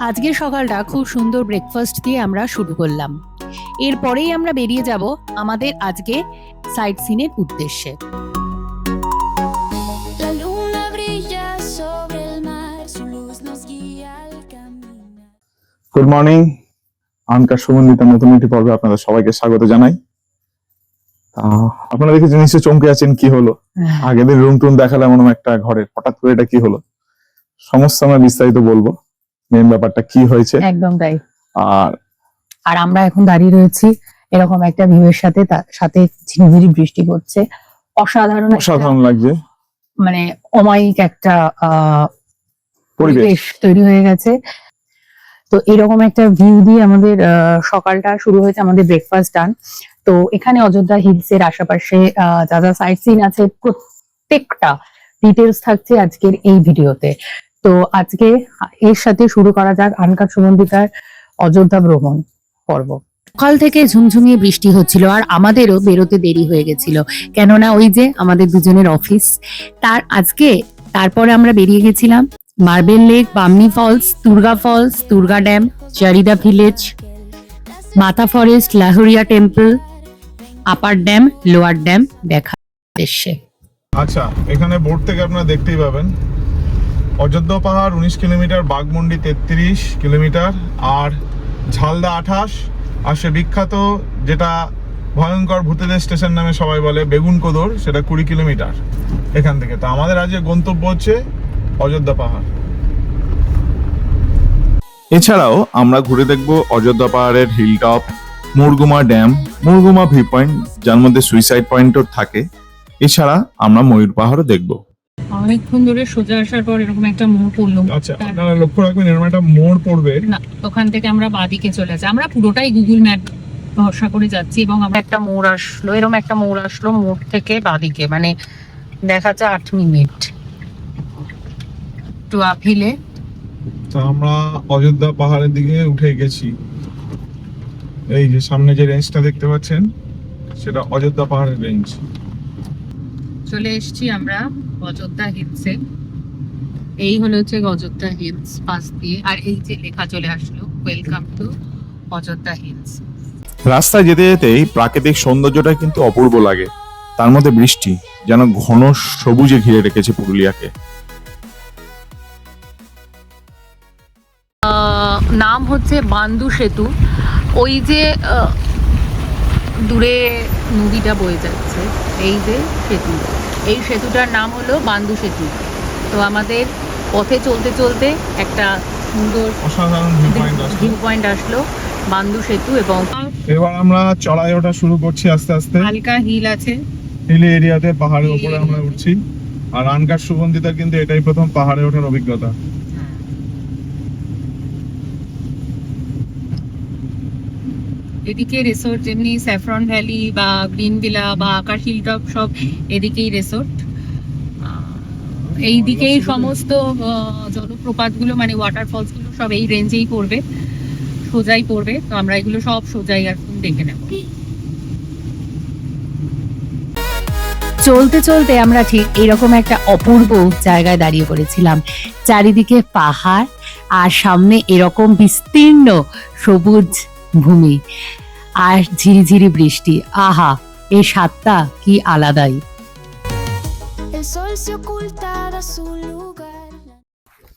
আজকের সকালটা খুব সুন্দর ব্রেকফাস্ট দিয়ে আমরা শুরু করলাম। এরপরেই আমরা বেরিয়ে যাব আমাদের আজকে সাইট সিনের উদ্দেশ্যে. গুড মর্নিং আনকার সুগন্ধিতা নতুন একটি পর্বে আপনাদের সবাইকে স্বাগত জানাই। আহ, আপনারা দেখেছেন নিশ্চয় চমকে আছেন কি হলো? আগের দিন রুম টুম দেখালাম এমন একটা ঘরের হঠাৎ করে এটা কি হলো? সমস্ত আমরা বিস্তারিত বলব। মেন ব্যাপারটা কি হয়েছে? একদম তাই। আর আর আমরা এখন দাঁড়িয়ে রয়েছি এরকম একটা ভিউয়ের সাথে তার সাথে ঝিরিঝিরি বৃষ্টি পড়ছে। অসাধারণ অসাধারণ লাগছে। মানে অমায়িক একটা পরিবেশ। তৈরি হয়ে গেছে। তো এরকম একটা ভিউ দিয়ে আমাদের সকালটা শুরু হয়েছে আমাদের ব্রেকফাস্ট ডান তো এখানে অযোধ্যা হিলস এর আশেপাশে যা যা সাইট সিন আছে প্রত্যেকটা ডিটেলস থাকছে আজকের এই ভিডিওতে তো আজকে এর সাথে শুরু করা যাক আনকার সুমন্দিতার অযোধ্যা ভ্রমণ পর্ব। সকাল থেকে ঝুমঝুমিয়ে বৃষ্টি হচ্ছিল আর আমাদেরও বেরোতে দেরি হয়ে গেছিল। কেননা ওই যে আমাদের দুজনের অফিস, তার আজকে তারপরে আমরা বেরিয়ে গেছিলাম marble lake, Bamni falls, Durga falls, Durga dam Charida village, Mata forest, Lahoria temple, upper dam, lower dam দেখা। উদ্দেশ্যে আচ্ছা এখানে বোর্ড থেকে আপনারা দেখতেই পাবেন। অযোধ্যা পাহাড় উনিশ কিলোমিটার বাগমুন্ডি তেত্রিশ কিলোমিটার আর ঝালদা আঠাশ। আর সে বিখ্যাত যেটা ভয়ঙ্কর ভূতেদের স্টেশন নামে সবাই বলে বেগুন কোদর, সেটা কুড়ি কিলোমিটার এখান থেকে। তো আমাদের আজকে গন্তব্য হচ্ছে অযোধ্যা পাহাড়। এছাড়াও আমরা ঘুরে দেখব অযোধ্যা পাহাড়ের hill top Murguma dam Murguma view point যার মধ্যে সুইসাইড পয়েন্টও থাকে। এছাড়া আমরা ময়ূর পাহাড়ও দেখব। অনেকক্ষণ ধরে সোজা আসার পর এরকম একটা মোড় পড়ল। আচ্ছা আপনারা লক্ষ্য রাখবেন এরকম একটা মোড় পড়বে। না ওখান থেকে আমরা বাদিকে চলে যাচ্ছি। আমরা পুরোটাই গুগল ম্যাপ ভরসা করে যাচ্ছি এবং আমরা একটা মোড় আসলো এরকম একটা মোড় আসলো মোড় থেকে বাদিকে মানে দেখা যায় আট মিনিট। টু আপিলে। তো আমরা অযোধ্যা পাহাড়ের দিকে উঠে গেছি। এই যে সামনে যে রেঞ্জটা দেখতে পাচ্ছেন সেটা অযোধ্যা পাহাড়ের রেঞ্জ চলে এসেছি আমরা অযোধ্যা হিলসে। এই হলো হচ্ছে অযোধ্যা হিলস পাশ দিয়ে। আর এই যে লেখা চলে আসলো ওয়েলকাম টু অযোধ্যা হিলস। রাস্তায় যেতে যেতেই প্রাকৃতিক সৌন্দর্যটা কিন্তু অপূর্ব লাগে। তার মধ্যে বৃষ্টি যেন ঘন সবুজে ঘিরে রেখেছে পুরুলিয়াকে। নাম হচ্ছে বান্দু সেতু। ওই যে দূরে নদীটা বয়ে যাচ্ছে। এই যে সেতু। এই সেতুটার নাম হলো বান্দু সেতু। তো আমাদের পথে চলতে চলতে একটা সুন্দর অসাধারণ ভিউ পয়েন্ট ভিউ পয়েন্ট আসলো বান্দু সেতু এবং এবার আমরা চড়াই ওঠা শুরু করছি আস্তে আস্তে। হালকা হিল আছে। হিলি এরিয়াতে পাহাড়ের উপরে আমরা উঠছি। আর আনকার সুগন্ধিতার কিন্তু এটাই প্রথম পাহাড়ে ওঠার অভিজ্ঞতা। এদিকে রিসোর্ট যেমনি স্যাফরন ভ্যালি বা গ্রিন ভিলা বা আকাশ হিলটপ সব এদিকেই রিসোর্ট এই দিকেই সমস্ত জলপ্রপাতগুলো মানে ওয়াটার ওয়াটারফলসগুলো সব এই রেঞ্জেই পড়বে, সোজাই পড়বে। তো আমরা এগুলো সব সোজাই এখন দেখে নেব। চলতে চলতে আমরা ঠিক এরকম একটা অপূর্ব জায়গায় দাঁড়িয়ে পড়েছিলাম। চারিদিকে পাহাড় আর সামনে এরকম বিস্তীর্ণ সবুজ ভূমি। আর ঝিরিঝিরি বৃষ্টি। আহা এই স্বাদটা কি আলাদাই.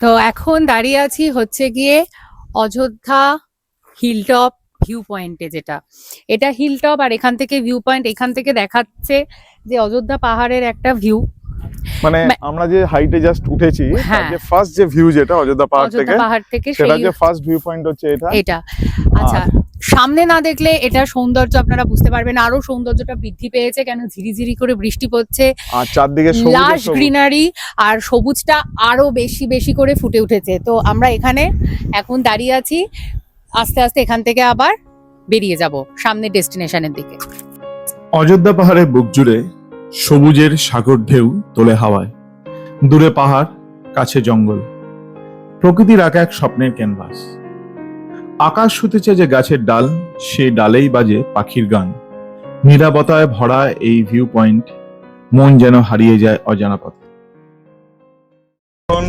তো এখন দাঁড়িয়ে আছি হচ্ছে গিয়ে অযোধ্যা হিলটপ ভিউ পয়েন্টে যেটা। এটা হিলটপ আর এখান থেকে ভিউ পয়েন্ট এখান থেকে দেখাচ্ছে যে অযোধ্যা পাহাড়ের একটা ভিউ। মানে আমরা যে হাইটে জাস্ট উঠেছি হ্যাঁ। যে ফার্স্ট যে ভিউ যেটা অযোধ্যা পাহাড় থেকে পাহাড় থেকে সেটা যে ফার্স্ট ভিউ পয়েন্ট হচ্ছে এটা। এটা। আচ্ছা সামনে না দেখলে এটা সৌন্দর্য আপনারা বুঝতে পারবেন আরও সৌন্দর্যটা বৃদ্ধি পেয়েছে কেন? ঝিরিঝিরি করে বৃষ্টি পড়ছে। আর চারদিকে লাশ গ্রিনারি আর সবুজটা আরও বেশি বেশি করে ফুটে উঠেছে। তো আমরা এখানে এখন দাঁড়িয়ে আছি। আস্তে আস্তে এখান থেকে আবার বেরিয়ে যাব সামনের ডেস্টিনেশনের দিকে। অযোধ্যা পাহাড়ের বুক জুড়ে সবুজের সাগর ঢেউ তোলে হাওয়ায়। দূরে পাহাড় কাছে জঙ্গল। প্রকৃতির আঁকা এক স্বপ্নের ক্যানভাস। আকাশ শুতেছে যে গাছের ডাল সেই ডালেই বাজে পাখির গান। নিরাপত্তায় ভরা এই ভিউ পয়েন্ট মন যেন হারিয়ে যায় অজানা পথে।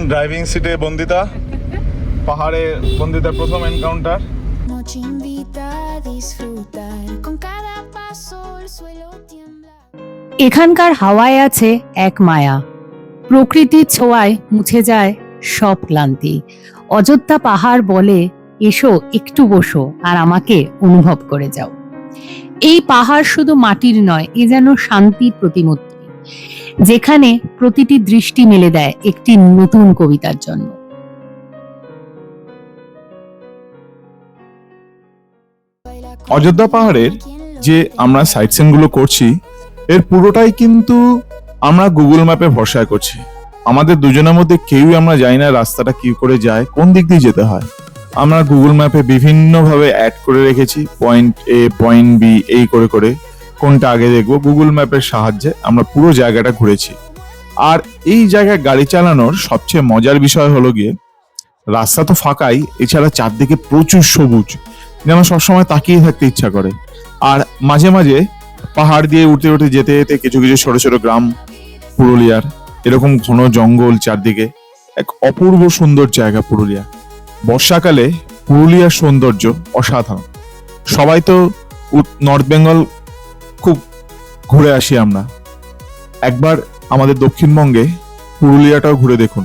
ড্রাইভিং সিটে বন্দিতা? পাহাড়ে বন্ধুদের প্রথম এনকাউন্টার. এখানকার হাওয়ায় আছে এক মায়া। প্রকৃতির ছোঁয়ায় মুছে যায় সব ক্লান্তি। অযোধ্যা পাহাড় বলে এসো, একটু বসো আর আমাকে অনুভব করে যাও। এই পাহাড় শুধু মাটির নয়, এ যেন শান্তির প্রতিমূর্তি। যেখানে প্রতিটি দৃষ্টি মেলে দেয় একটি নতুন কবিতার জন্য অযোধ্যা পাহাড়ের যে আমরা সাইটগুলো করছি, এর পুরোটাই কিন্তু আমরা গুগল ম্যাপে ভরসা করছি। আমাদের দুজনের মধ্যে কেউই আমরা জানি না রাস্তাটা কি করে যায়, কোন দিক দিয়ে যেতে হয়। আমরা গুগল ম্যাপে বিভিন্নভাবে অ্যাড করে রেখেছি পয়েন্ট এ পয়েন্ট বি এই করে করে। কোনটা আগে দেখব? গুগল ম্যাপের সাহায্যে আমরা পুরো জায়গাটা ঘুরেছি। আর এই জায়গায় গাড়ি চালানোর সবচেয়ে মজার বিষয় হলো গিয়ে, রাস্তা তো ফাঁকাই, এছাড়া চারদিকে প্রচুর সবুজ। যেন সবসময় তাকিয়ে থাকতে ইচ্ছা করে। আর মাঝে মাঝে পাহাড় দিয়ে উঠতে উঠে যেতে যেতে কিছু কিছু ছোট ছোট গ্রাম, পুরুলিয়ার, এরকম ঘন জঙ্গল চারদিকে। এক অপূর্ব সুন্দর জায়গা পুরুলিয়া। বর্ষাকালে পুরুলিয়ার সৌন্দর্য অসাধারণ। সবাই তো নর্থ বেঙ্গল খুব ঘুরে আসি আমরা। একবার আমাদের দক্ষিণবঙ্গে পুরুলিয়াটাও ঘুরে দেখুন।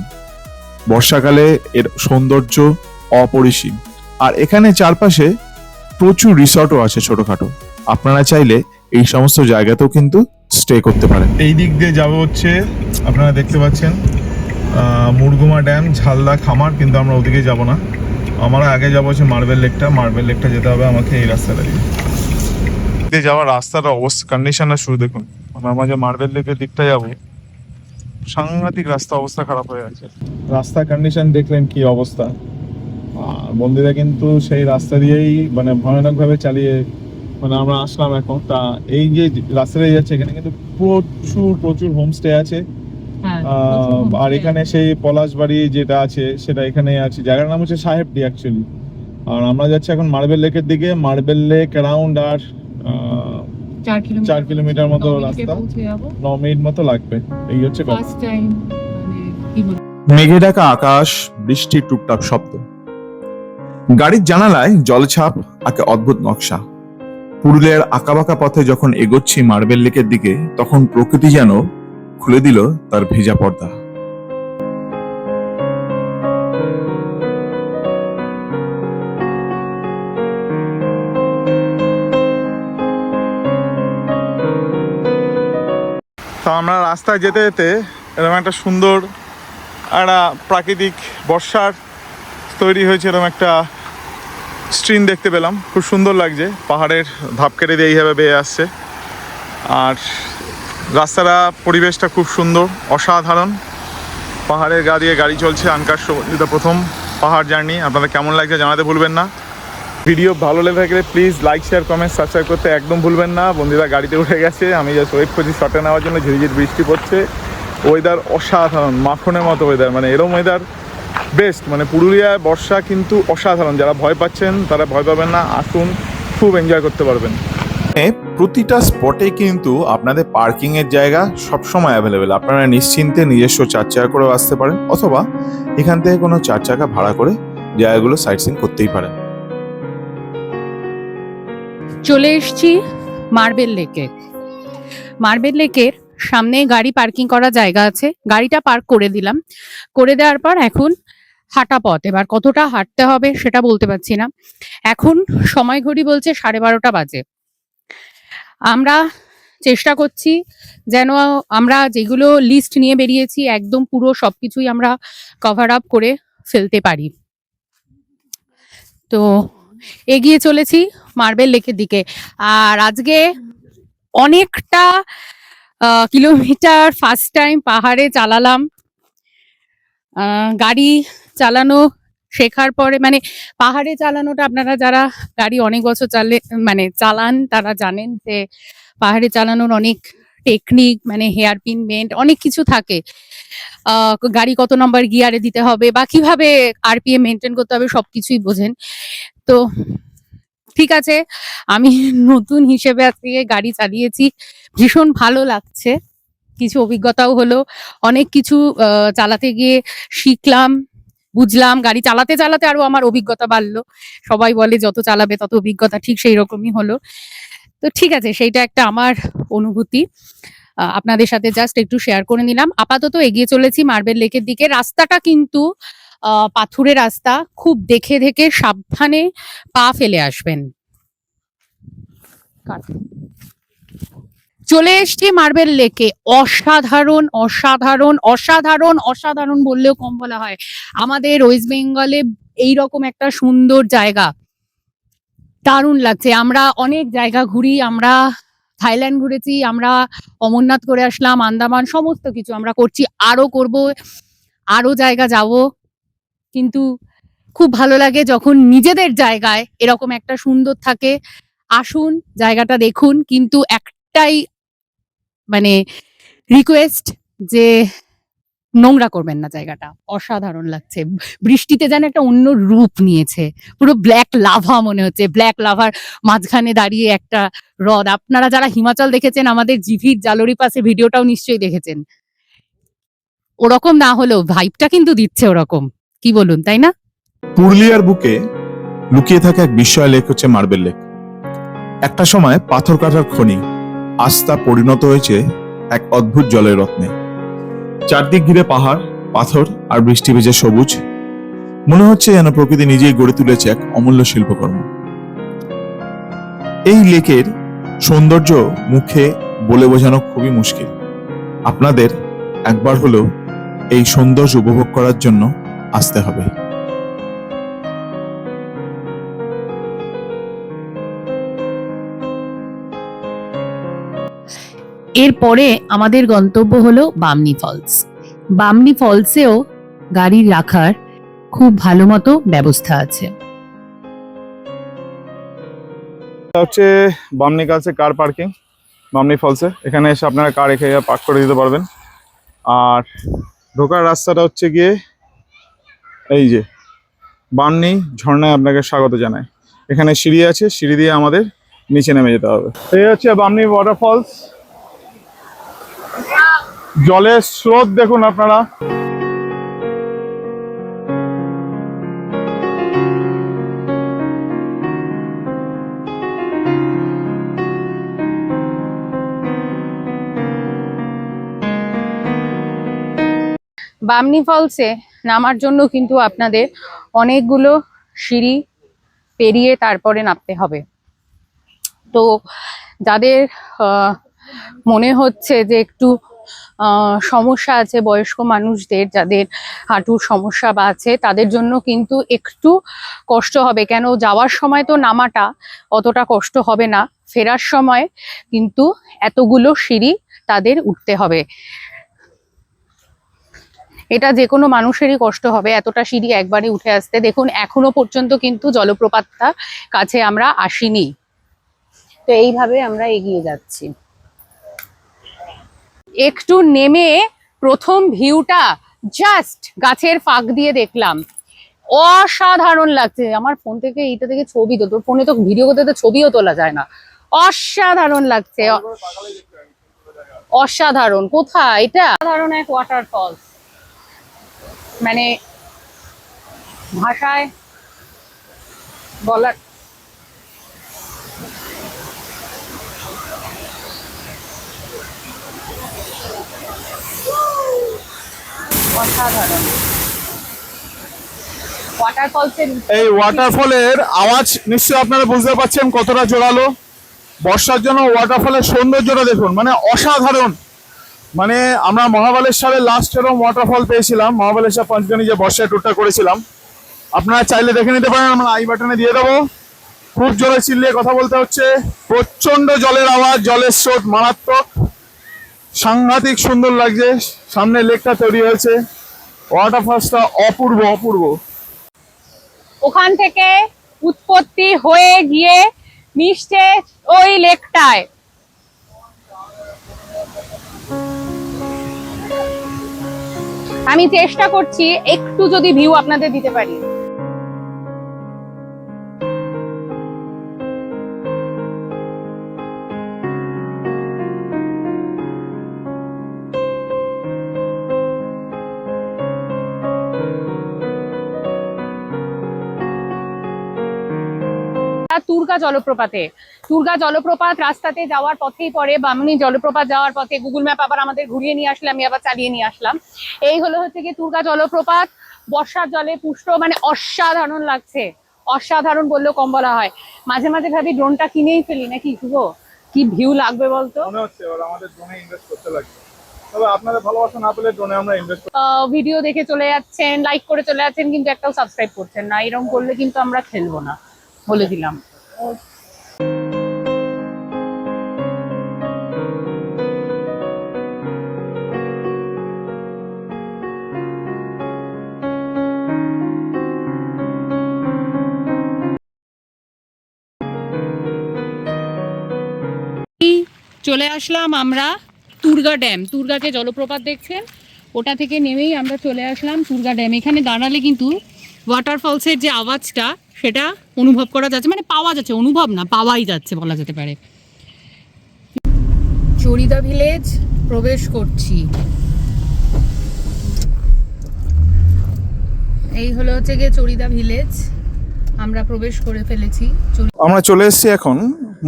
বর্ষাকালে এর সৌন্দর্য অপরিসীম। আর এখানে চারপাশে প্রচুর রিসর্টও আছে ছোটখাটো। আপনারা চাইলে এই সমস্ত জায়গাতেও কিন্তু স্টে করতে পারেন। এই দিক দিয়ে যাব হচ্ছে, আপনারা দেখতে পাচ্ছেন মুরগুমা ড্যাম ঝালদা খামার কিন্তু আমরা ওদিকে যাব না। আমরা আগে যাব হচ্ছে মার্বেল লেকটা। মার্বেল লেকটা যেতে হবে আমাকে এই রাস্তাটা দিয়ে। যাওয়ার রাস্তার অবস্থা কন্ডিশনটা শুরু দেখুন। আমরা মাঝে মার্বেল লেকের দিকটা যাব। সাংঘাতিক রাস্তা অবস্থা খারাপ হয়ে আছে। রাস্তা কন্ডিশন দেখলেন কি অবস্থা? আর বন্ধুরা কিন্তু সেই রাস্তা দিয়েই মানে ভয়ানক ভাবে চালিয়ে মানে আমরা আসলাম এখন। তা এই যে রাস্তা দিয়ে যাচ্ছে এখানে কিন্তু প্রচুর প্রচুর হোমস্টে আছে। আর এখানে সেই পলাশবাড়ি যেটা আছে সেটা এখানে আছে। জায়গার নাম হচ্ছে সাহেবডি অ্যাকচুয়ালি আর আমরা যাচ্ছি এখন মার্বেল লেকের দিকে। মার্বেল লেক অ্যারাউন্ড আর আহ, চার কিলোমিটার মতো রাস্তা। ন মিনিট মতো লাগবে। এই হচ্ছে মানে মেঘে ঢাকা আকাশ বৃষ্টির টুকটাক শব্দ। গাড়ির জানালায় জলছাপ আঁকে অদ্ভুত নকশা। পুরুলিয়ার আঁকাবাঁকা পথে যখন এগোচ্ছি মার্বেল লেকের দিকে তখন প্রকৃতি যেন খুলে দিল তার ভেজা পর্দা। তো আমরা রাস্তায় যেতে যেতে এরকম একটা সুন্দর একটা প্রাকৃতিক বর্ষার তৈরি হয়েছে এরকম একটা স্ট্রিম দেখতে পেলাম। খুব সুন্দর লাগছে। পাহাড়ের ধাপ কেটে দিয়ে এইভাবে বেয়ে আসছে। আর রাস্তাটা, পরিবেশটা খুব সুন্দর, অসাধারণ। পাহাড়ের গা দিয়ে গাড়ি চলছে, আনকার যেটা প্রথম পাহাড় জার্নি। আপনাদের কেমন লাগছে জানাতে ভুলবেন না। ভিডিও ভালো লেগে থাকলে please like, share, comment, subscribe করতে একদম ভুলবেন না। বন্ধুরা গাড়িতে উঠে গেছে, আমি জাস্ট ওয়েট করছি শটে নেওয়ার জন্য, ঝিরিঝির বৃষ্টি পড়ছে। ওয়েদার অসাধারণ, মাখনের মতো ওয়েদার মানে এরম ওয়েদার বেস্ট মানে পুরুলিয়ায় বর্ষা কিন্তু অসাধারণ, যারা ভয় পাচ্ছেন তারা ভয় পাবেন না। আসুন, খুব এনজয় করতে পারবেন। প্রতিটা স্পটে কিন্তু আপনাদের পার্কিং এর জায়গা সবসময় অ্যাভেলেবেল আপনারা নিশ্চিন্তে নিজস্ব চার চাকা করেও আসতে পারেন, অথবা এখান থেকে কোনো চার চাকা ভাড়া করে জায়গাগুলো সাইট সিন করতেই পারেন। চলে এসেছি মার্বেল লেকে। মার্বেল লেকের সামনে গাড়ি পার্কিং করা জায়গা আছে। গাড়িটা পার্ক করে দিলাম। করে দেওয়ার পর এখন হাঁটা পথ। এবার কতটা হাঁটতে হবে সেটা বলতে পারছি না। এখন সময় ঘড়ি বলছে সাড়ে বারোটা বাজে। আমরা চেষ্টা করছি যেন আমরা যেগুলো লিস্ট নিয়ে বেরিয়েছি, একদম পুরো সব কিছুই আমরা কভার আপ করে ফেলতে পারি। তো এগিয়ে চলেছি মার্বেল লেকের দিকে। আর আজকে অনেকটা কিলোমিটার ফার্স্ট টাইম পাহাড়ে চালালাম। গাড়ি চালানো শেখার পরে মানে পাহাড়ে চালানোটা আপনারা যারা গাড়ি অনেক বছর চালে মানে চালান, তারা জানেন যে পাহাড়ে চালানোর অনেক টেকনিক মানে হেয়ার পিন বেন্ড অনেক কিছু থাকে। গাড়ি কত নম্বর গিয়ারে দিতে হবে বা কীভাবে আরপিএম মেনটেন করতে হবে সবকিছুই বোঝেন। তো ঠিক আছে, আমি নতুন হিসেবে আজকে গাড়ি চালিয়েছি। ভীষণ ভালো লাগছে। কিছু অভিজ্ঞতাও হলো। অনেক কিছু চালাতে গিয়ে শিখলাম। বুঝলাম, গাড়ি চালাতে চালাতে আরও আমার অভিজ্ঞতা বাড়লো। সবাই বলে, যত চালাবে তত অভিজ্ঞতা ঠিক সেই রকমই হলো। তো ঠিক আছে, সেইটা একটা আমার অনুভূতি। আপনাদের সাথে জাস্ট একটু শেয়ার করে নিলাম। আপাতত এগিয়ে চলেছি মার্বেল লেকের দিকে। রাস্তাটা কিন্তু পাথুরে রাস্তা। খুব দেখে দেখে সাবধানে পা ফেলে আসবেন। চলে এসছি মার্বেল লেকে। অসাধারণ অসাধারণ অসাধারণ অসাধারণ বললেও কম বলা হয়। আমাদের ওয়েস্ট বেঙ্গলে এইরকম একটা সুন্দর জায়গা। দারুণ লাগছে। আমরা অনেক জায়গা ঘুরি, আমরা থাইল্যান্ড ঘুরেছি, আমরা অমরনাথ করে আসলাম, আন্দামান, সমস্ত কিছু আমরা করছি আরও করব আরও জায়গা যাব। কিন্তু খুব ভালো লাগে যখন নিজেদের জায়গায় এরকম একটা সুন্দর থাকে। আসুন, জায়গাটা দেখুন, কিন্তু একটাই মানে রিকোয়েস্ট যে নোংরা করবেন না জায়গাটা। অসাধারণ লাগছে। বৃষ্টিতে যেন একটা অন্য রূপ নিয়েছে। পুরো ব্ল্যাক লাভা মনে হচ্ছে। ব্ল্যাক লাভার মাঝখানে দাঁড়িয়ে একটা হ্রদ। আপনারা যারা হিমাচল দেখেছেন, আমাদের জিভির জালোরি পাশে ভিডিওটাও নিশ্চয়ই দেখেছেন। ওরকম না হলেও ভাইবটা কিন্তু দিচ্ছে ওরকম। কি বলুন, তাই না? পুরুলিয়ার বুকে লুকিয়ে থাকা এক বিস্ময় লেক হচ্ছে মার্বেল লেক। একটা সময় পাথর কাটার খনি। তা পরিণত হয়েছে এক অদ্ভুত জলের রত্নে। চারদিক ঘিরে পাহাড়, পাথর আর বৃষ্টি ভেজে সবুজ। মনে হচ্ছে যেন প্রকৃতি নিজেই গড়ে তুলেছে এক অমূল্য শিল্পকর্ম। এই লেকের সৌন্দর্য মুখে বলে বোঝানো খুবই মুশকিল। আপনাদের একবার হলেও এই সৌন্দর্য উপভোগ করার জন্য আসতে হবে। এরপরে আমাদের গন্তব্য হলো বামনি ফলস। বামনি ফলসেও গাড়ি রাখার খুব ভালো মতো ব্যবস্থা আছে। হচ্ছে বামনি কাছে কার পার্কিং বামনি ফলসে। এখানে এসে আপনারা কার রেখে পার্ক করে দিতে পারবেন। আর ঢোকার রাস্তাটা হচ্ছে গিয়ে এই যে, বামনি ঝর্ণায় আপনাকে স্বাগত জানায়। এখানে সিঁড়ি আছে, সিঁড়ি দিয়ে আমাদের নিচে নেমে যেতে হবে। এই হচ্ছে বামনি ওয়াটারফলস জলের স্রোত দেখুন আপনারা। বামনি ফলসে নামার জন্য কিন্তু আপনাদের অনেকগুলো সিঁড়ি পেরিয়ে তারপরে নামতে হবে। তো যাদের মনে হচ্ছে যে একটু সমস্যা আছে বয়স্ক মানুষদের, যাদের হাঁটুর সমস্যা বা আছে, তাদের জন্য কিন্তু একটু কষ্ট হবে। কেন? যাওয়ার সময় তো নামাটা অতটা কষ্ট হবে না। ফেরার সময় কিন্তু এতগুলো সিঁড়ি তাদের উঠতে হবে। এটা যে কোনো মানুষেরই কষ্ট হবে। এতটা সিঁড়ি একবারে উঠে আসতে। দেখুন, এখনও পর্যন্ত কিন্তু জলপ্রপাতটা কাছে আমরা আসিনি। তো এইভাবে আমরা এগিয়ে যাচ্ছি। একটু নেমে প্রথম ভিউটা জাস্ট গাছের ফাঁক দিয়ে দেখলাম। অসাধারণ লাগছে। আমার ফোন থেকে এইটা থেকে ছবি তো, তোর ফোনে তো ভিডিও করতে তো ছবিও তোলা যায় না। অসাধারণ লাগছে। অসাধারণ। কোথায়? এটা? অসাধারণ এক ওয়াটার ওয়াটারফলস মানে ভাষায় বলার অসাধারণ। এই ওয়াটারফলের আওয়াজ নিশ্চয়ই আপনারা বুঝতে পারছেন কতটা জোরালো। বর্ষার জন্য ওয়াটারফলের সৌন্দর্যটা দেখুন মানে অসাধারণ। মানে আমরা মহাবালেশ্বরের লাস্ট এরকম ওয়াটারফল পেয়েছিলাম মহাবালেশ্বর পঞ্চগণী যে বর্ষায় ট্যুরটা করেছিলাম। আপনারা চাইলে দেখে নিতে পারেন আমরা আই বাটনে দিয়ে দেবো। খুব জোরে চিল্লিয়ে কথা বলতে হচ্ছে। প্রচণ্ড জলের আওয়াজ জলের স্রোত মারাত্মক। সাংঘাতিক সুন্দর লাগছে। সামনে লেকটা তৈরি হয়েছে। ওয়াটারফলসটা অপূর্ব অপূর্ব। ওখান থেকে উৎপত্তি হয়ে গিয়ে মিশছে ওই লেকটায়। আমি চেষ্টা করছি একটু যদি ভিউ আপনাদের দিতে পারি। তুর্গা জলপ্রপাতে। তুর্গা জলপ্রপাত রাস্তাতে যাওয়ার পথেই পড়ে বামনি জলপ্রপাত যাওয়ার পথে গুগল ম্যাপ আবার আমাদের ঘুরিয়ে নিয়ে আসলে আমি আবার চালিয়ে নিয়ে আসলাম। এই হলো হচ্ছে কি তুর্গা জলপ্রপাত। বর্ষার জলে পুষ্ট মানে অসাধারণ লাগছে। অসাধারণ বললেও কম বলা হয়। মাঝে মাঝে ভাবি ড্রোনটা কিনেই ফেলি নাকি শুভ? কি ভিউ লাগবে বলতো? মনে হচ্ছে আমাদের ড্রোনে ইনভেস্ট করতে লাগবে। তবে আপনাদের ভালোবাসা না পেলে ড্রোনে আমরা ইনভেস্ট ভিডিও দেখে চলে যাচ্ছেন লাইক করে চলে যাচ্ছেন কিন্তু একটাও সাবস্ক্রাইব করছেন না। এরকম করলে কিন্তু আমরা খেলব না বলে দিলাম। চলে আসলাম আমরা তুর্গা ড্যাম। তুর্গা জলপ্রপাত দেখছেন? ওটা থেকে নেমেই আমরা চলে আসলাম তুর্গা ড্যাম। এখানে দাঁড়ালে কিন্তু ওয়াটারফলসের যে আওয়াজটা সেটা অনুভব করা যাচ্ছে মানে পাওয়া যাচ্ছে অনুভব না পাওয়াই যাচ্ছে বলা যেতে পারে। চরিদা ভিলেজ প্রবেশ করছি। এই হলো হচ্ছে গিয়ে চরিদা ভিলেজ আমরা প্রবেশ করে ফেলেছি। আমরা চলে এসেছি এখন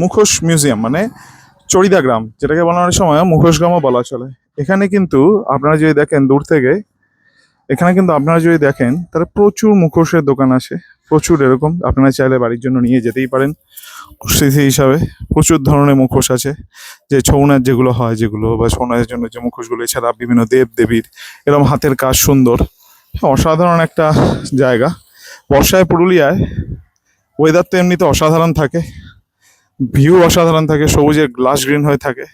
মুখোশ মিউজিয়াম মানে চরিদা গ্রাম যেটাকে বলা অনেক সময় মুখোশ গ্রামও বলা চলে। এখানে কিন্তু আপনারা যদি দেখেন দূর থেকে এখানে কিন্তু আপনারা যদি দেখেন তাহলে প্রচুর মুখোশের দোকান আছে। প্রচুর এরকম। আপনারা চাইলে বাড়ির জন্য নিয়ে যেতেই পারেন। স্মৃতি হিসাবে প্রচুর ধরনের মুখোশ আছে। যে ছৌ নাচ যেগুলো হয় যেগুলো বা ছৌ নাচের জন্য যে মুখোশগুলো, এছাড়া বিভিন্ন দেব দেবীর এরকম হাতের কাজ সুন্দর। অসাধারণ একটা জায়গা। বর্ষায় পুরুলিয়ায় ওয়েদার তো এমনিতে অসাধারণ থাকে। ভিউ অসাধারণ থাকে, সবুজের গ্লাস গ্রিন হয়ে থাকে।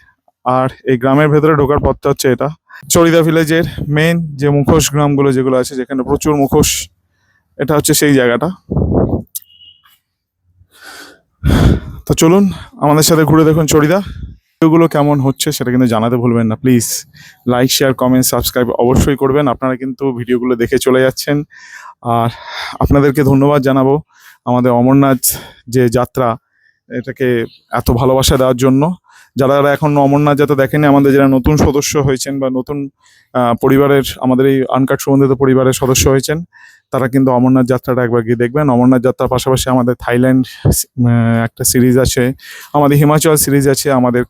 আর এই গ্রামের ভেতরে ঢোকার পথটা হচ্ছে এটা। চড়িদা ভিলেজের মেন যে মুখোশ গ্রামগুলো যেগুলো আছে, যেখানে প্রচুর মুখোশ এটা হচ্ছে সেই জায়গাটা। তো চলুন, আমাদের সাথে ঘুরে দেখুন চড়িদা। ভিডিওগুলো কেমন হচ্ছে সেটা কিন্তু জানাতে ভুলবেন না please like share comment subscribe অবশ্যই করবেন। আপনারা কিন্তু ভিডিওগুলো দেখে চলে যাচ্ছেন। আর আপনাদেরকে ধন্যবাদ জানাব আমাদের অমরনাথ যে যাত্রা, এটাকে এত ভালোবাসা দেওয়ার জন্য। যারা এখন অমরনাথ যাত্রা দেখেনি আমাদের যারা নতুন সদস্য হয়েছেন বা নতুন পরিবারের, আমাদের এই আনকাট সম্বন্ধিত পরিবারের সদস্য হয়েছেন, তারা কিন্তু অমরনাথ যাত্রাটা একবার গিয়ে দেখবেন। অমরনাথ যাত্রার পাশাপাশি আমাদের থাইল্যান্ড একটা সিরিজ আছে, আমাদের হিমাচল সিরিজ আছে, আমাদের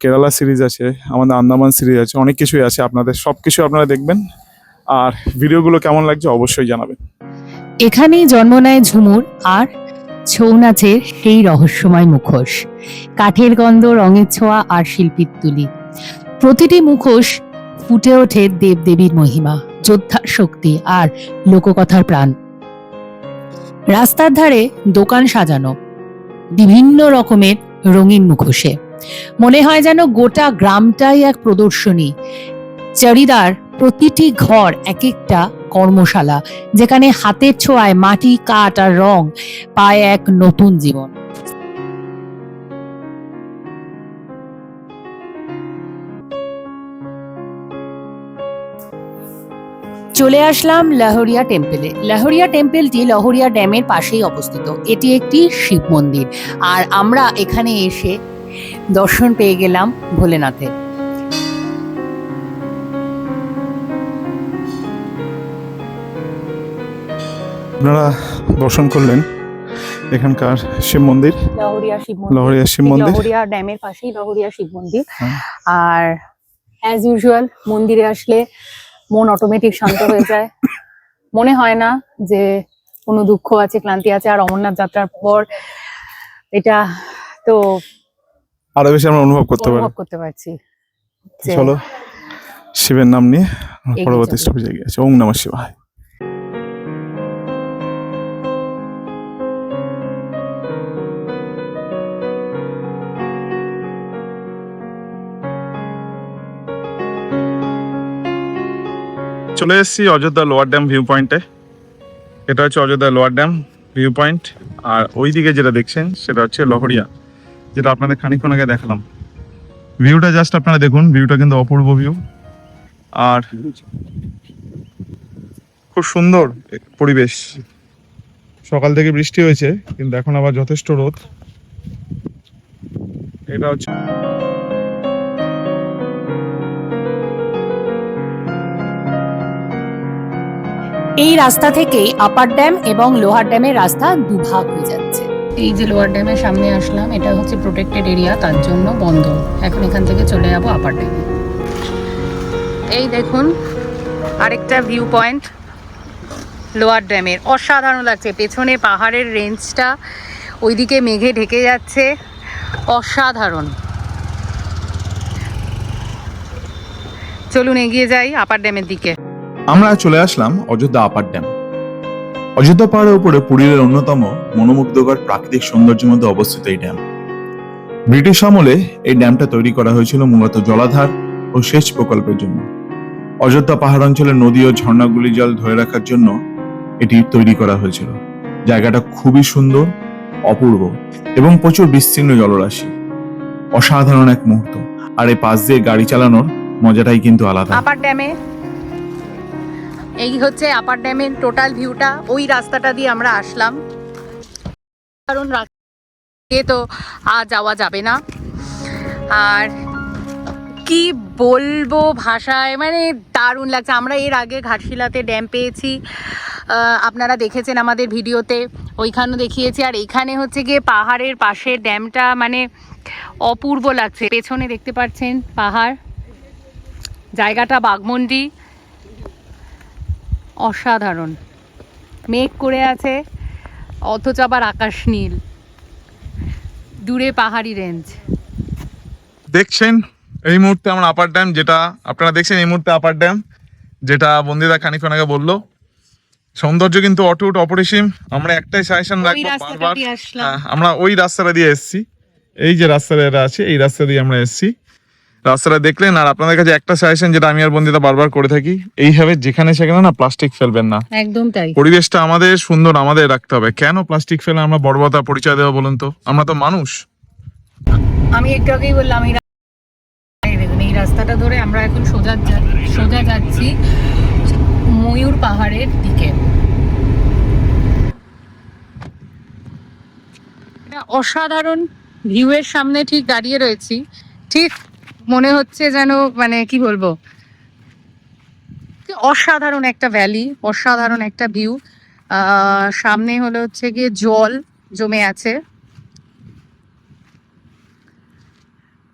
কেরালা সিরিজ আছে, আমাদের আন্দামান সিরিজ আছে, অনেক কিছুই আছে আপনাদের সব কিছু আপনারা দেখবেন। আর ভিডিওগুলো কেমন লাগছে অবশ্যই জানাবেন। এখানেই জন্ম নেয় ঝুমুর, আর ছৌ নাচের সেই রহস্যময় মুখোশ, কাঠের গন্ধ, রঙের ছোঁয়া আর শিল্পীর তুলি। প্রতিটি মুখোশ ফুটে ওঠে দেবদেবীর মহিমা, যোদ্ধার শক্তি আর লোককথার প্রাণ। রাস্তার ধারে দোকান সাজানো, বিভিন্ন রকমের রঙিন মুখোশে। মনে হয় যেন গোটা গ্রামটাই এক প্রদর্শনী। চারিদার প্রতিটি ঘর এক একটা কর্মশালা, যেখানে হাতের ছোঁয়ায় মাটি, কাঠ আর রং পায় এক নতুন জীবন। চলে আসলাম লাহোরিয়া টেম্পেলে। লাহোরিয়া টেম্পেলটি লাহোরিয়া ড্যামের পাশেই অবস্থিত। এটি একটি শিব মন্দির। আর আমরা এখানে এসে দর্শন পেয়ে গেলাম ভোলেনাথের। আপনারা দর্শন করলেন এখানকার শিব মন্দির লাহোরিয়া শিব মন্দির। লাহোরিয়া ড্যামের পাশেই লাহোরিয়া শিব মন্দির। হ্যাঁ। আর অ্যাজ ইউজুয়াল মন্দিরে আসলে মন অটোমেটিক শান্ত হয়ে যায়। মনে হয় না যে কোনো দুঃখ আছে ক্লান্তি আছে আর অমরনাথ যাত্রার পর এটা তো আরও বেশি আমরা অনুভব করতে পারি। অনুভব করতে পারছি চলো শিবের নাম নিয়ে পরবর্তী। স্টপেজে গিয়েছে ওম নমঃ শিবায়। চলে এসেছি অযোধ্যা লোয়ার ড্যাম ভিউ পয়েন্টে এটা হচ্ছে Ayodhya lower dam view point আর ওই দিকে যেটা দেখছেন সেটা হচ্ছে লহরিয়া, যেটা আপনাদের খানিকক্ষণ আগে দেখালাম। ভিউটা জাস্ট আপনারা দেখুন ভিউটা কিন্তু অপূর্ব ভিউ আর খুব সুন্দর পরিবেশ। সকাল থেকে বৃষ্টি হয়েছে, কিন্তু এখন আবার যথেষ্ট রোদ। এটা হচ্ছে এই রাস্তা থেকেই আপার ড্যাম এবং লোহার ড্যামের রাস্তা দুভাগ হয়ে যাচ্ছে। এই যে লোয়ার ড্যামের সামনে আসলাম, এটা হচ্ছে প্রোটেক্টেড এরিয়া তার জন্য বন্ধ। এখন এখান থেকে চলে যাব আপার ড্যামে এই দেখুন, আরেকটা ভিউ পয়েন্ট লোয়ার ড্যামের অসাধারণ লাগছে, পেছনে পাহাড়ের রেঞ্জটা ওইদিকে মেঘে ঢেকে যাচ্ছে। অসাধারণ। চলুন এগিয়ে যাই আপার ড্যামের দিকে। আমরা চলে আসলাম অযোধ্যা আপার ড্যাম অযোধ্যা পাহাড়ের উপরে পুরীর অন্যতম মনোমুগ্ধকর প্রাকৃতিক সৌন্দর্যের মধ্যে অবস্থিত এই ড্যাম ব্রিটিশ আমলে এই ড্যামটা তৈরি করা হয়েছিল মূলত জলাধার ও সেচ প্রকল্পের জন্য। অযোধ্যা পাহাড় অঞ্চলের নদী ও ঝর্ণাগুলি জল ধরে রাখার জন্য এটি তৈরি করা হয়েছিল। জায়গাটা খুবই সুন্দর, অপূর্ব এবং প্রচুর বিস্তীর্ণ জলরাশি। অসাধারণ এক মুহূর্ত। আর এই পাশ দিয়ে গাড়ি চালানোর মজাটাই কিন্তু আলাদা। আপার ড্যামে এই হচ্ছে আপার ড্যামের টোটাল ভিউটা ওই রাস্তাটা দিয়ে আমরা আসলাম। কারণ রাস্তা দিয়ে তো আর যাওয়া যাবে না। আর কি বলব ভাষায় মানে দারুণ লাগছে। আমরা এর আগে ঘাটশিলাতে ড্যাম পেয়েছি। আপনারা দেখেছেন আমাদের ভিডিওতে, ওইখানেও দেখিয়েছি। আর এখানে হচ্ছে গিয়ে পাহাড়ের পাশে ড্যামটা মানে অপূর্ব লাগছে। পেছনে দেখতে পাচ্ছেন পাহাড়। জায়গাটা বাগমন্ডি অসাধারণ। মেঘ করে আছে অথচ আবার আকাশ নীল। দূরে পাহাড়ি রেঞ্জ দেখছেন এই মুহূর্তে আমার আপার ড্যাম যেটা আপনারা দেখছেন এই মুহূর্তে আপার ড্যাম যেটা বন্দিদা খানিক্ষণ আগে বলল। সৌন্দর্য কিন্তু অটুট অপরিসীম। আমরা একটাই সাজেশন রাখব বারবার। হ্যাঁ, আমরা ওই রাস্তাটা দিয়ে এসেছি। এই যে রাস্তাটা আছে এই রাস্তা দিয়ে আমরা এসেছি। রাস্তাটা দেখলেন আর আপনাদের কাছে একটা সাজেশন যেটা আমি আর বন্দিতা বারবার করে থাকি এইভাবে যেখানে সেখানে না প্লাস্টিক ফেলবেন না। একদম তাই। পরিবেশটা আমাদের সুন্দর আমাদের রাখতে হবে। কেন প্লাস্টিক ফেলে আমরা বর্বরতা পরিচয় দেবো বলুন তো? আমরা তো মানুষ। আমি একটু আগেই বললাম এই রাস্তাটা ধরে আমরা এখন সোজা সোজা যাচ্ছি ময়ূর পাহাড়ের দিকে। এটা অসাধারণ ভিউয়ের সামনে ঠিক দাঁড়িয়ে রয়েছি। ঠিক মনে হচ্ছে যেন মানে কি বলব? অসাধারণ একটা ভ্যালি অসাধারণ একটা ভিউ সামনে হলো হচ্ছে গিয়ে জল জমে আছে।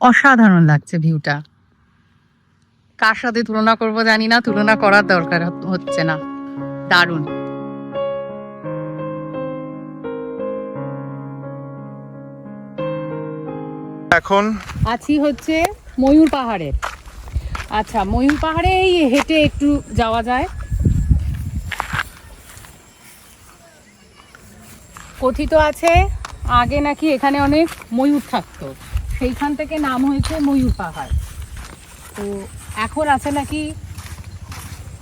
অসাধারণ লাগছে ভিউটা কার সাথে তুলনা করব জানি না তুলনা করার দরকার হচ্ছে না। দারুণ। এখন আছি হচ্ছে ময়ূর পাহাড়ে। আচ্ছা ময়ূর পাহাড়ে এই হেঁটে একটু যাওয়া যায়। কথিত আছে, আগে নাকি এখানে অনেক ময়ূর থাকতো। সেইখান থেকে নাম হয়েছে ময়ূর পাহাড়। তো এখন আছে নাকি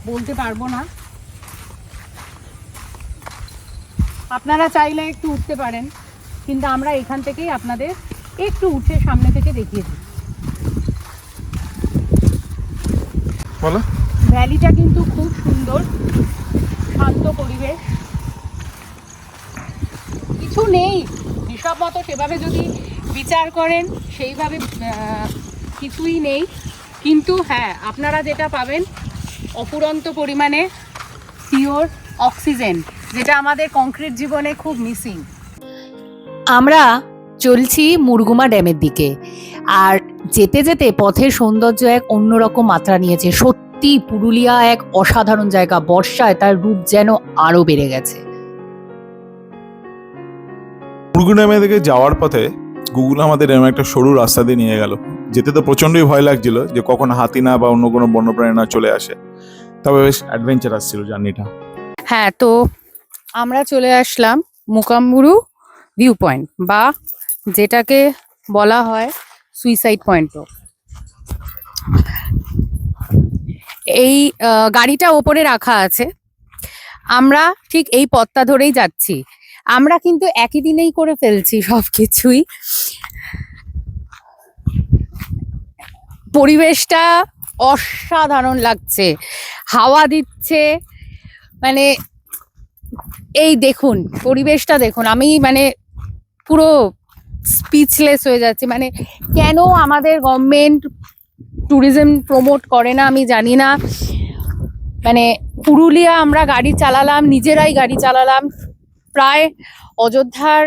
বলতে পারব না। আপনারা চাইলে একটু উঠতে পারেন, কিন্তু আমরা এখান থেকেই আপনাদের একটু উঠে সামনে থেকে দেখিয়ে দিই। বলো। ভ্যালিটা কিন্তু খুব সুন্দর শান্ত পরিবেশ। কিছু নেই হিসাব মতো সেভাবে যদি বিচার করেন সেইভাবে কিছুই নেই। কিন্তু হ্যাঁ আপনারা যেটা পাবেন অফুরন্ত পরিমাণে পিওর অক্সিজেন যেটা আমাদের কংক্রিট জীবনে খুব মিসিং আমরা চলছি মুরগুমা ড্যামের দিকে। আর যেতে যেতে পথের সৌন্দর্য এক অন্যরকম মাত্রা নিয়েছে। সত্যি পুরুলিয়া এক অসাধারণ জায়গা। বর্ষায় তার রূপ যেন আরও বেড়ে গেছে। মুরগুনামে থেকে যাওয়ার পথে গুগল আমাদের এরকম একটা সরু রাস্তা দিয়ে নিয়ে গেল। যেতে তো প্রচন্ডই ভয় লাগছিল যে কখন হাতি না বা অন্য কোনো বন্যপ্রাণী না চলে আসে। তবে বেশ অ্যাডভেঞ্চারাস ছিল জার্নিটা। হ্যাঁ তো আমরা চলে আসলাম মুকাম্বুরু ভিউ পয়েন্ট বা যেটাকে বলা হয় সুইসাইড পয়েন্টও এই গাড়িটা ওপরে রাখা আছে। আমরা ঠিক এই পথটা ধরেই যাচ্ছি। আমরা কিন্তু একই দিনেই করে ফেলছি সব কিছুই পরিবেশটা অসাধারণ লাগছে। হাওয়া দিচ্ছে। মানে এই দেখুন, পরিবেশটা দেখুন। আমি মানে পুরো স্পিচলেস হয়ে যাচ্ছি। মানে কেন আমাদের গভর্নমেন্ট ট্যুরিজম প্রমোট করে না আমি জানি না। মানে পুরুলিয়া আমরা গাড়ি চালালাম, নিজেরাই গাড়ি চালালাম। প্রায় অযোধ্যার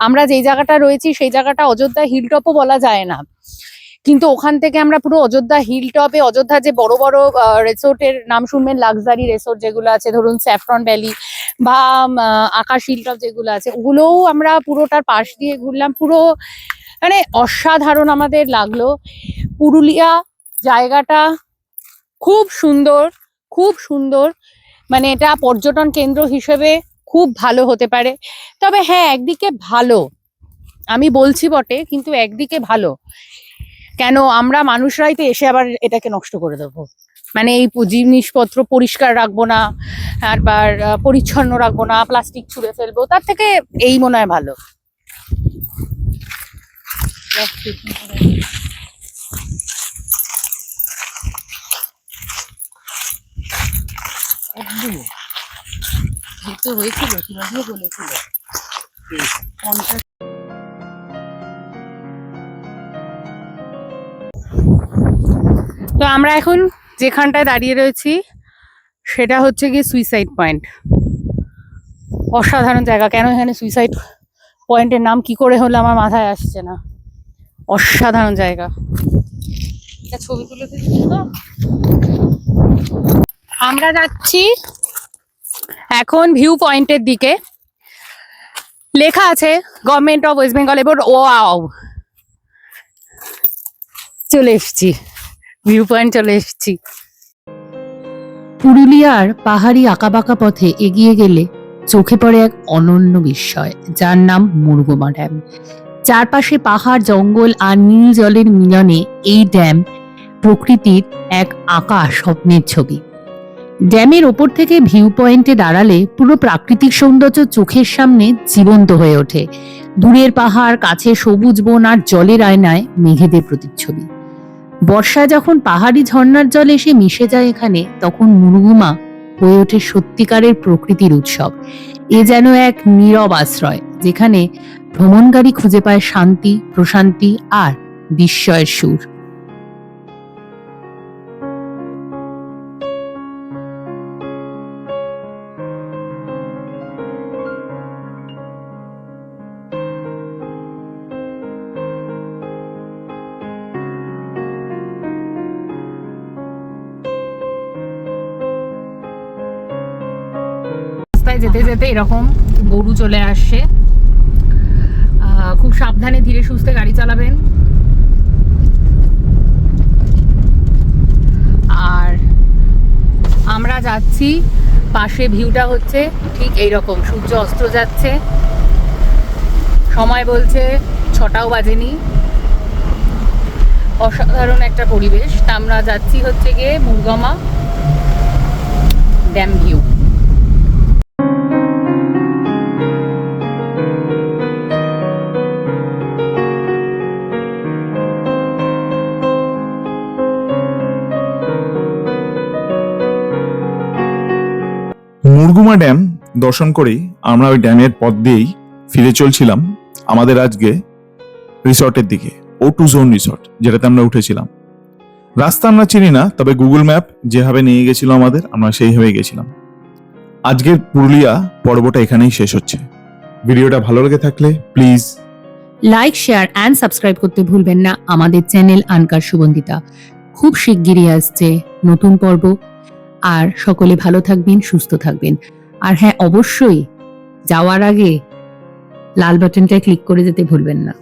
আমরা যেই জায়গাটা রয়েছি সেই জায়গাটা অযোধ্যা হিলটপও বলা যায় না। কিন্তু ওখান থেকে আমরা পুরো অযোধ্যা হিল টপে অযোধ্যা যে বড় বড় রিসোর্টের নাম শুনবেন লাক্সারি রিসোর্ট যেগুলো আছে, ধরুন স্যাফরন ভ্যালি বা আকাশ হিল টপ যেগুলো আছে, ওগুলোও আমরা পুরোটার পাশ দিয়ে ঘুরলাম। পুরো মানে অসাধারণ আমাদের লাগল। পুরুলিয়া জায়গাটা খুব সুন্দর খুব সুন্দর। মানে এটা পর্যটন কেন্দ্র হিসেবে খুব ভালো হতে পারে। তবে হ্যাঁ একদিকে ভালো। আমি বলছি বটে, কিন্তু একদিকে ভালো। কেন আমরা মানুষরাই তো এসে আবার এটাকে নষ্ট করে দেবো? মানে এই জিনিসপত্র পরিষ্কার রাখব না আহ, পরিচ্ছন্ন রাখব না প্লাস্টিক ছুঁড়ে ফেলব তার থেকে এই মনে হয় ভালো। হয়েছিল কীভাবে বলেছিল? তো আমরা এখন যেখানটায় দাঁড়িয়ে রয়েছি, সেটা হচ্ছে গিয়ে সুইসাইড পয়েন্ট অসাধারণ জায়গা। কেন এখানে সুইসাইড পয়েন্টের নাম কি করে হলো আমার মাথায় আসছে না। অসাধারণ জায়গা। এটা ছবি তুলে আমরা যাচ্ছি এখন ভিউ পয়েন্টের দিকে। লেখা আছে গভর্নমেন্ট অফ ওয়েস্ট বেঙ্গল এবার ওয়াও চলে এসছি। ভিউ পয়েন্ট চলে এসেছি। পুরুলিয়ার পাহাড়ি আঁকাবাঁকা পথে এগিয়ে গেলে চোখে পড়ে এক অনন্য বিস্ময়, যার নাম মুরগুমা ড্যাম। চারপাশে পাহাড়, জঙ্গল আর নীল জলের মিলনে এই ড্যাম প্রকৃতির এক আঁকা স্বপ্নের ছবি। ড্যামের ওপর থেকে ভিউ পয়েন্টে দাঁড়ালে পুরো প্রাকৃতিক সৌন্দর্য চোখের সামনে জীবন্ত হয়ে ওঠে। দূরের পাহাড় কাছে সবুজ বন আর জলের আয়নায় মেঘেদের প্রতিচ্ছবি। বর্ষায় যখন পাহাড়ি ঝর্ণার জল এসে মিশে যায় এখানে, তখন মুরুগুমা হয়ে ওঠে সত্যিকারের প্রকৃতির উৎসব। এ যেন এক নীরব আশ্রয়, যেখানে ভ্রমণকারী খুঁজে পায় শান্তি, প্রশান্তি আর বিস্ময়ের সুর। যেতে যেতে এরকম গরু চলে আসছে। খুব সাবধানে ধীরে সুস্থে গাড়ি চালাবেন। আর আমরা যাচ্ছি পাশে ভিউটা হচ্ছে ঠিক এই রকম সূর্য অস্ত যাচ্ছে। সময় বলছে ছটাও বাজেনি। অসাধারণ একটা পরিবেশ। তা আমরা যাচ্ছি হচ্ছে গিয়ে Murguma dam view. Murguma dam দর্শন করেই আমরা ওই ড্যামের পথ দিয়েই ফিরে চলছিলাম আমাদের আজকে রিসর্টের দিকে ও টু জোন রিসর্ট যেটাতে আমরা উঠেছিলাম। রাস্তা আমরা চিনি না, তবে গুগল ম্যাপ যেভাবে নিয়ে গেছিল আমাদের, আমরা সেইভাবে গেছিলাম। আজকের পুরুলিয়া পর্বটা এখানেই শেষ হচ্ছে। ভিডিওটা ভালো লেগে থাকলে please like share and subscribe করতে ভুলবেন না। আমাদের চ্যানেল আনকার সুগন্ধিতা। খুব শিগগিরই আসছে নতুন পর্ব। আর সকলে ভালো থাকবেন, সুস্থ থাকবেন। আর হ্যাঁ অবশ্যই যাওয়ার আগে লাল বাটনটা ক্লিক করে যেতে ভুলবেন না।